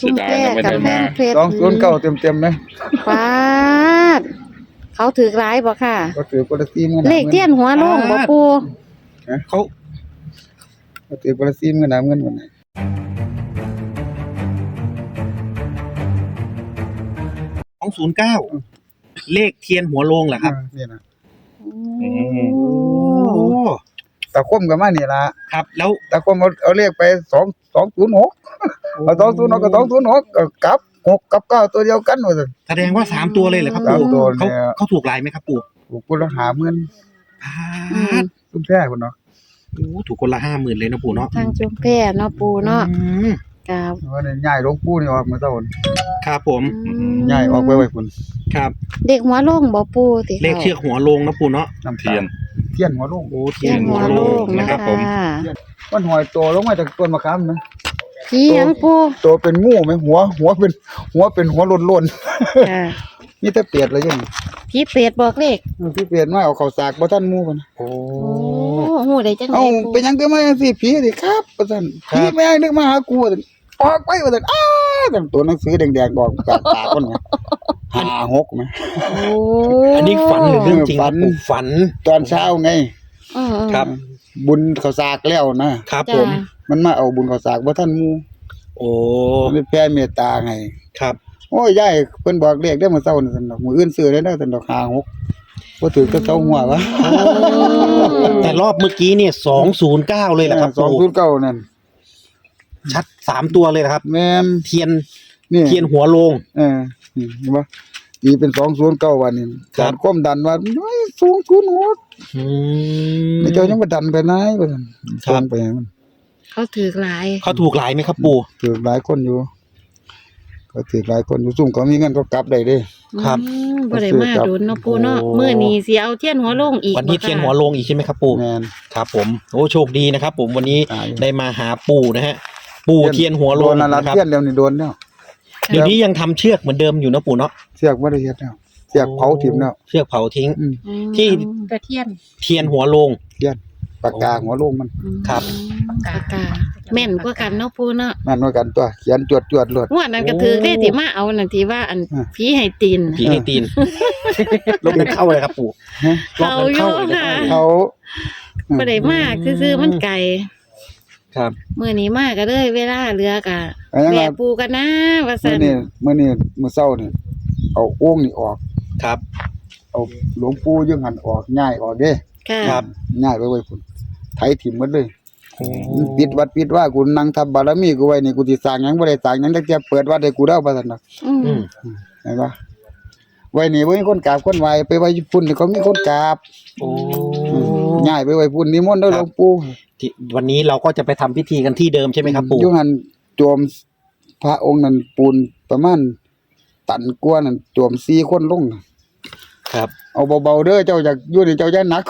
ชุมแพกับแพงเพชรสองศูนย์เก้าเต็มเต็มๆเลยปาดเขาถือร้ายบ่ค่ะ ก็ถือคนละซีมกันเลขเทียนหัวโลงบ่ปูเขาก็ถือคนละซีมกันน้ำเงินวันไหนสองศูนย์เก้าเลขเทียนหัวโลงเหรอครับนี่นะ โอ้ โอ้ ตะคมกับมานี่ละครับ แล้วตะคมเอาเอาเลขไปสองสองศูนย์หกเอาสองศูนย์หกกับสองศูนย์หกกลับหกกับเก้าตัวเดียวกันหมดเลยแสดงว่าสามตัวเลยเหรอครับสามปู่ตัวเขาเนี่ยเขาถูกลายไหมครับปู่ถูกคนละหาเงินพาอืมดตุ้มแท้คนเนาะโอ้ถูกคนละห้าหมื่นเลยนะปู่เนาะทางชุมแพเนาะปูเนาะอืมกับว่าเนี่ยย้ายหลวงปู่นี่ออกมาตะวันครับผมย้ายออกไปไว้คุณครับ เด็กหัวโลงบ่ปูติเลขเชือกหัวโลงนะปู่เนาะน้ำเทียน เทียนหัวลูกโอ้เทีเทียยนนหัหัววโลโลงงนะนะคครัรับบผมมันหอยโตลงมาจากต้นมะขามนะผีหยังปูโตเป็นงูไหมหัว หัวเป็น หัวเป็นหัวโล้นค่ะๆนี่แต่เปียดเลยยังผีเปรตบอกเลขพี่เปียดมาเอาข้าวสากบ่ทันหมู่กันโอ้ โอ้หูได้จังได๋เอ้าปูเป็นหยังก็มาจังซี่ผีดิครับว่าซั่นครับ ผีแม่งนึกมาหากูว่าซั่นออกไปว่าซั่นอ้าซั่นตัวหนังสือแดงๆออกจากปากคนน่ะ ห้าหกไหม โอ้อันนี้ฝันหรือเรื่องจริงฝันปู่ฝันตอนเช้าไงอืมๆครับบุญข้าวสากแล้วนะครับจ้ะผมมันมาเอาบุญข้าวสากบ่ทันหมู่โอ้มันเลยแผ่เมตตาให้ครับโอ้ยยายเพิ่นบอกเลขได้อมื้อเช้านี่ซั่นดอกมื้ออื่นซื้อได้เด้อซั่นดอกห้าหกบ่ถือก็เซาหัววะแต่รอบเมื่อกี้เนี่ยสองศูนย์เก้าเลยแหละครับสองปู่ศูนย์เก้านั่นชัดสามตัวเลยนะครับ แม่นเทียน นี่เทียนหัวโลง เออนี่เห็นบ่ตีเป็นสองศูนย์เก้าวันนี้ครับ การก้มดันว่าโอ้ยสูงศูนย์หกอืไม่เจ้ายังมาดันไปไหนว่าซั่นครับ ส่งไปให้มันเขาถือหลาย เขาถูกหลายไหมครับ ปู่ ถือหลายคนอยู่ ก็ถือหลายคนอยู่ซุ่มเขามีเงินก็กลับได้เด้ ครับอืมบ่ได้มาโดนเนาะปูเนาะโอ้ มื้อนี้สิเอาเทียนหัวโลงอีกวันนี้บ่คะเทียนหัวโลงอีกใช่ไหมครับปู่ แม่นครับผม โอ้โชคดีนะครับ ผมวันนี้ตายได้มาหาปู่นะฮะ ปู่เทียนหัวโลโดงนนั่นล่ะนะครับ เทียนเดียวนี่โดนแล้ว เดี๋ยวนี้ยังทำเชือกเหมือนเดิมอยู่นะปู่เนาะเสียกบ่ได้เฮ็ดแล้วเสียกเผาถิ่มแล้วเชือกเผาทิ้ง อืม อืมที่ กระเทียนเทียนหัวโลงเทียนปากกาหัวโลงมันครับ ปากกาแม่นกว่ากันเนาะปูเนาะนั่นว่ากันตัวเขียนจวดจวดๆโลดงวดนั้นก็ถือได้ที่มาเอานั่นที่ว่าอันอะ ผีให้ตีนผีให้ตีนลบนั้นเข้าเลยครับปู่ฮะ รอบนั้นเข้าเลยเขาอยู่ค่ะนะ เขาบ่ได้มากซื่อๆมันไกล ครับ มื้อนี้มาก็เลยเวลาเหลือกะอันนั้นแวะว่าปูกันนะว่าเมื่ซั่อนนี่เมื่อนี่มื้อเช้านี่เอาโอ่งนี่ออก ครับ เอาหลวงปู่ยังหันออกง่ายออกเด้ค่ะครับ ง่ายไปไว้พุ่นไถถิ่มหมดเลยโอ้ปิดวัดปิดว่ากูนั่งทำบารมีกูไว้นี่กูสิสร้างหยังบ่ได้สร้างหยังจักเที่ยเปิดวัดให้กูแล้วว่าซั่นน่ะ อืมอืมเห็นปะไว้นี่บ่มีคนกราบคนไหว้ไปไว้ญี่ปุ่นนี่เขามีคนกราบโอ้ ง่ายไปไว้พุ่นนิมนต์เด้อหลวงปู่ที่วันนี้เราก็จะไปทำพิธีกันที่เดิมใช่ไหมครับปู่ อยู่หันโจมพระองค์นั้นปูนประมาณตันกว่านั่นโจม4คนลง ครับ เอาเบาๆเด้อเจ้าอยากอยู่นี่เจ้าอย่าหนัก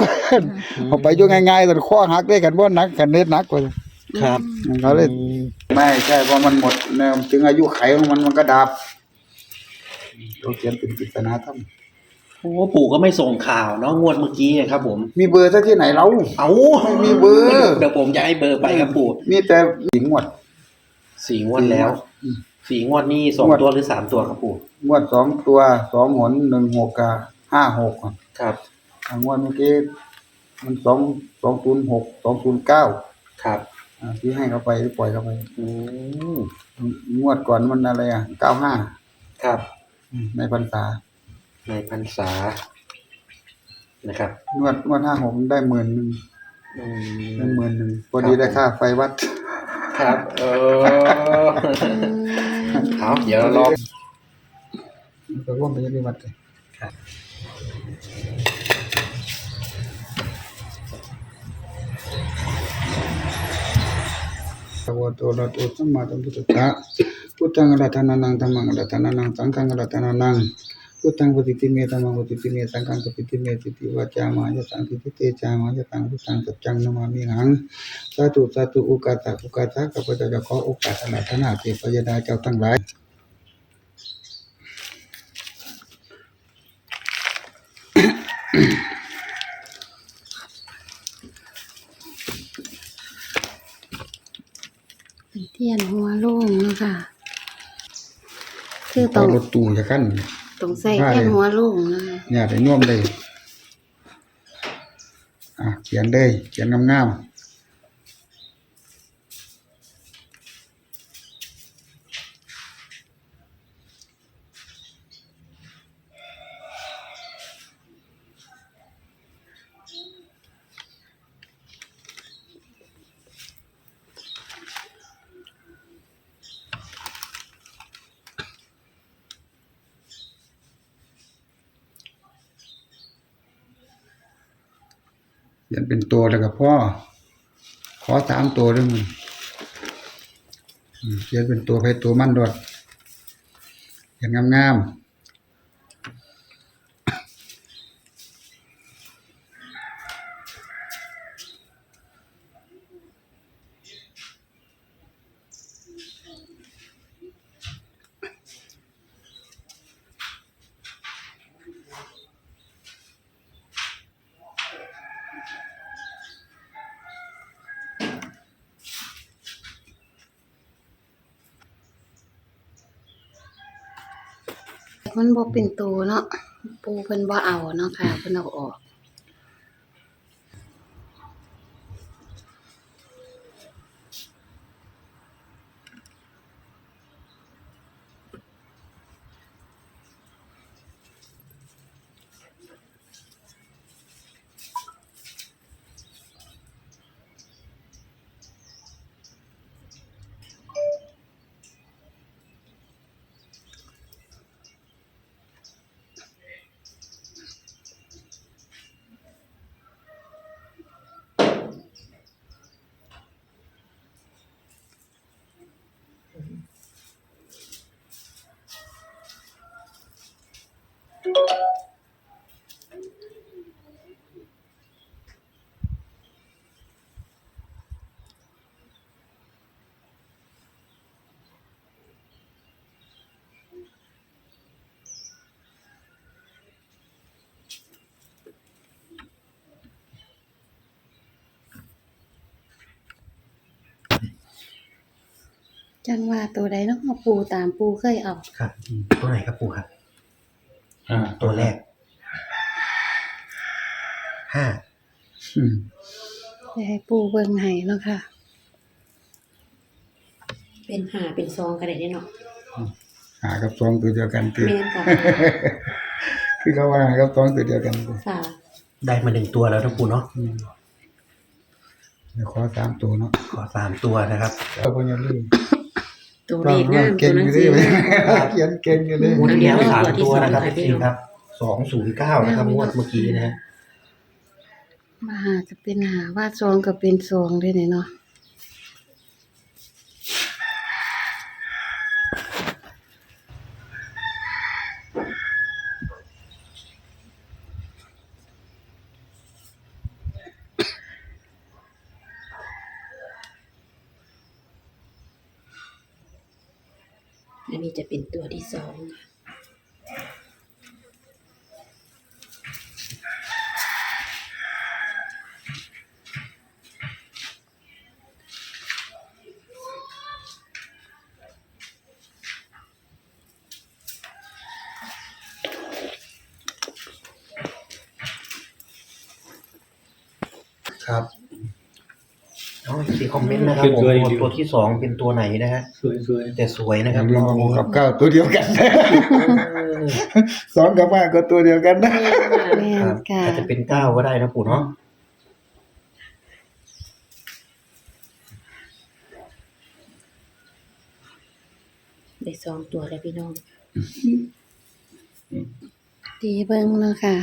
เอาไปอยู่ง่ายๆแต่ข้อหักได้กันบ่หนักกันเน็ดหนักกว่าครับ เขาเลยอืมไม่ใช่เพราะมันหมดแนวถึงอายุไขของมันมันก็ดับเราเขียนเป็นปริศนาธรรม โอ้ปู่ก็ไม่ส่งข่าวเนาะงวดเมื่อกี้ครับ ผม มีเบอร์ซะที่ไหนเรา เอาไม่มีเบอร์ เดี๋ยวผมจะให้เบอร์ไปครับปู่มีแต่หญิงหมด สี่งวดแล้วอืม สี่งวดนี่สองงวด ตัวหรือสามตัวครับปู่งวดสองตัวสองหนหนึ่งหกกับห้าหกครับงวดเมื่อกี้มันสองสองศูนย์หกสองศูนย์เก้าครับที่ให้เขาไปที่ปล่อยเขาไป อืมงวดก่อนมันอะไรอะเก้าห้าครับในพรรษา ในพรรษานะครับงวดงวดห้าหกได้หมื่นหนึ่งอืได้มหมื่นหนึ่งพอดีได้ค่าไฟวัด ครับเออเอาเดี๋ยวรอก็ร่วมไปยังที่วัดเลยครับพระวโตระโตสัมมาสัมพุทธัสสะพุทธังอะระธนานังธัมมังอะระธนานังสังฆังอะระธนานัง พุทธังปฏิติเมธัมมังปฏิติเมสังฆังปฏิติเมติติวาจามายะตังติติเตจามายะตังพุทธังสัจจังนามามิหังสาธุสาธุโอกาสะโอกาสะข้าพเจ้าจะขอโอกาสอาราธนาเทพยดาเจ้าทั้งหลายเทียนหัวโล่งเนาะค่ะ คือต่ต้อองรถตู้จะกัน ต้องใส่แค่นหัวลุงนะคะเนี่ยได้น่วมเลย อะเขียนเลยเขียนงามๆเขียนเป็นตัวแล้วกับพ่อ ขอสามตัวด้วยมึงเขียนเป็นตัวให้ตัวมันดอดเขียนงามๆ มันบ่เป็นตัวเนาะปูเพิ่นบ่เอาเนาะค่ะเพิ่นเอาออก จังว่าตัวใดเนาะปูตามปูเคยเอาครับตัวไหนครับปู่ครับ อ่าตัวแรกห้าอืมได้ให้ปูเบิ่งให้เนาะค่ะ เป็นหาเป็นซองก็ได้เด้เนาะหากับสองตัวเดียวกันคือ แม่นค่ะ คือเขาว่าหากับสองตัวเดียวกันคือค่ะ ได้มาหนึ่งตัวแล้วนะปู่เนาะอืมเดี๋ยวขอสามตัวเนาะขอสามตัวนะครับเราก็ยังลืม ตัวเลขงามเก่ตังวหนัองยู่สืดิอเขียนเก่งอยู่ดิงวดที่แล้วสามตัวที่ตัวสองนะครับค่ะพี่พี่น้องครับสองศูนย์เก้านะครับงวดเมื่อกี้นะฮะมาหาก็เป็นหาว่าซองก็เป็นซองด้วยเนี่ยเนาะ อันนี้จะเป็นตัวที่สองค่ะ เอาสี่คอมเมนต์นะครับผมสวยๆอยู่ตัวที่สองเป็นตัวไหนนะฮะสวยสวยแต่สวยนะอครัย่าบลืมรอบหนี้กกับเก้าตัวเดียวกันเออสองกับห้าก็ตัวเดียวกันนะแม่ครันบค่ะอาจจะเป็นเก้าก็ได้นะปู่เนาะได้สองตัวแล้วพี่น้องตีเบิ่งเนาะค่ะ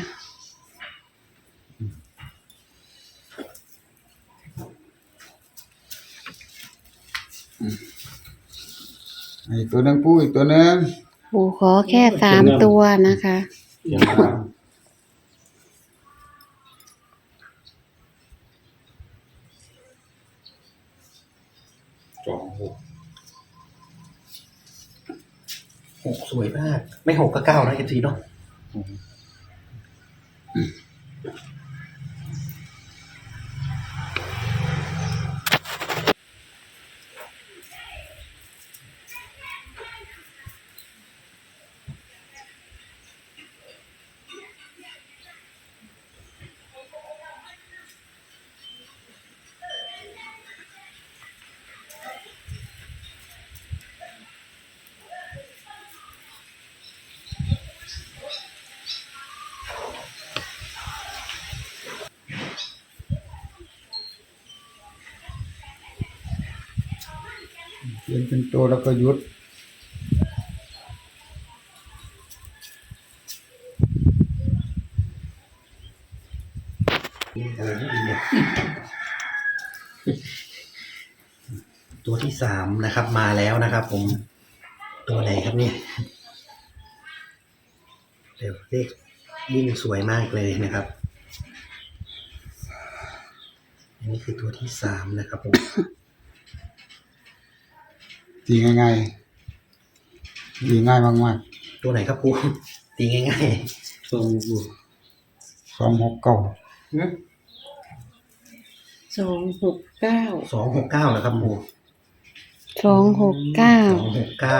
อีกตัวหนึงปูอีกตัวหนึงปูขอแค่สามตัวนะคะอย่างนั้นสองหกหกสวยมาก ไม่หกก็เก้านะเอฟซีเนาะ ขียนเป็นตัวแล้วก็หยุดตัวที่สามนะครับ มาแล้วนะครับ ผม ตัวไหนครับเนี่ยเดี๋ยวเลขวิ่งสวยมากเลยนะครับ อันนี้คือตัวที่สามนะครับผม ตีง่ายๆตีง่ายมากตัวไหนครับครู ตีง่ายๆสองสองหกเก้าๆหึสองหกเก้าสองหกเก้าเหรอครับครูสองหกเก้าสองหกเก้า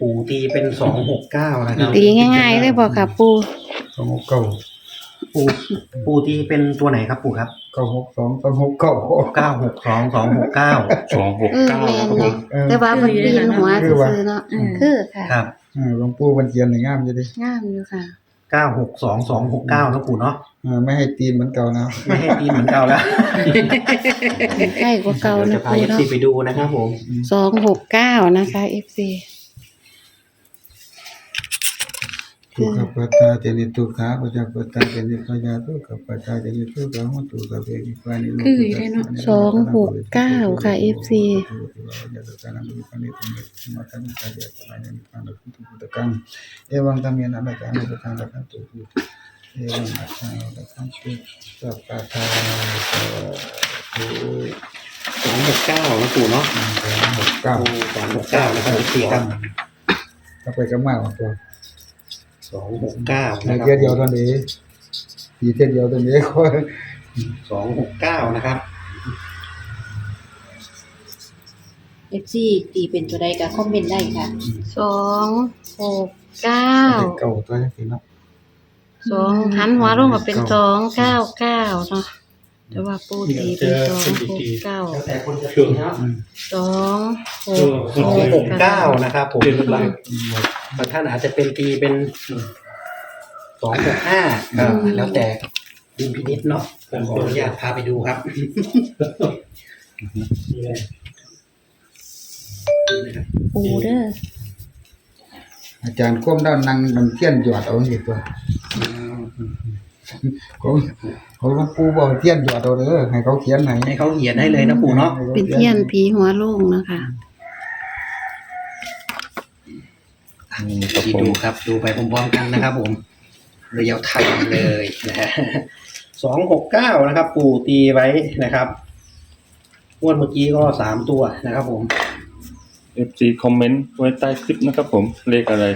ปู่ตีเป็นสองหกเก้านะครับตีง่ายๆเลยบอกค่ะปูสองหกเก้าปู่ปู่ตีเป็นตัวไหนครับปู่ครับ เก้าหกสองสองหกเก้าเก้าหกสองสองหกเก้าสองหกเออเก้าแม่นครับผเนาะมเออแต่ว่ามันปีนหัวซื่อๆเนาะคือค่ะครับเออหลวงปู่มันเขียนในงามอยู่ดิงามอยู่ค่ะเก้าหกสองสองหกเก้านะปู่เนาะเออไม่ให้ตีนเหมือนเก่านะไม่ให้ตีเหมือนเก่าแล้วใกล้กว่าเก่าดี๋ยวนะจะพาปูเอฟเนาะซีไปดูนะครับผมสองหกเก้านะคะ FC ทุกขปัตตาเจนิทุกขาปัจจปัตตาเจนิพยาทุกขปัตตาเจนิทุกขาหุตุสัพเพนิพพานิโนคืออยู่ได้เนาะสองหกเก้าค่ะ FC เอวังธรรมีนันตะนันตะนันตะตุเอวังอัตถาตะคันตุสัพพะทาสาธุสองหกเก้านะปู่เนาะหกเก้าสองหกเก้านะครับเอฟซีครับถ้าไปก็มากกว่าตัว สองหกเก้าในนะครับเทียเดียวตอนนี้ปีเทียเดียวตอนนี้ค่อยสองหกเก้านะครับ เอฟซีตีเป็นตัวใดก็คอมเมนต์ได้ค่ะสองหกเก้าเก่าตัวนี้สิเนาะสองหันหัวลงก็เป็นสองเก้าเก้าเนาะ แต่ว่าปูตีเป็นสองหกเก้าแล้วแต่คนจะตีนะครับอืมสองหกสองหกเก้านะครับผมเป็นไรบางท่านอาจจะเป็นตีเป็นสองหกห้าแล้วแต่ดินพินิษเนาะผมขออนุญาตพาไปดูครับนี่เลยนี่นะครับปูเด้ออาจารย์ก้มด้านนั่งมันเทียนหยอดเอาสิตัว ของของหลวงปู่บอกเทียนหยอดเอาเด้อให้เขาเขียนให้ให้เขาเขียนให้เลยนะปู่เนาะเป็นเทียนผีหัวโล่งนะคะครับที่ผมดูครับ ดูไปพร้อมๆกันนะครับ ผมเรียวไทยเลยนะฮะสองหกเก้านะครับ ปู่ตีไว้นะครับงวดเมื่อกี้ก็สามตัวนะครับ ผมเอฟซีคอมเมนต์ไว้ใต้คลิปนะครับ ผมเลขอะไร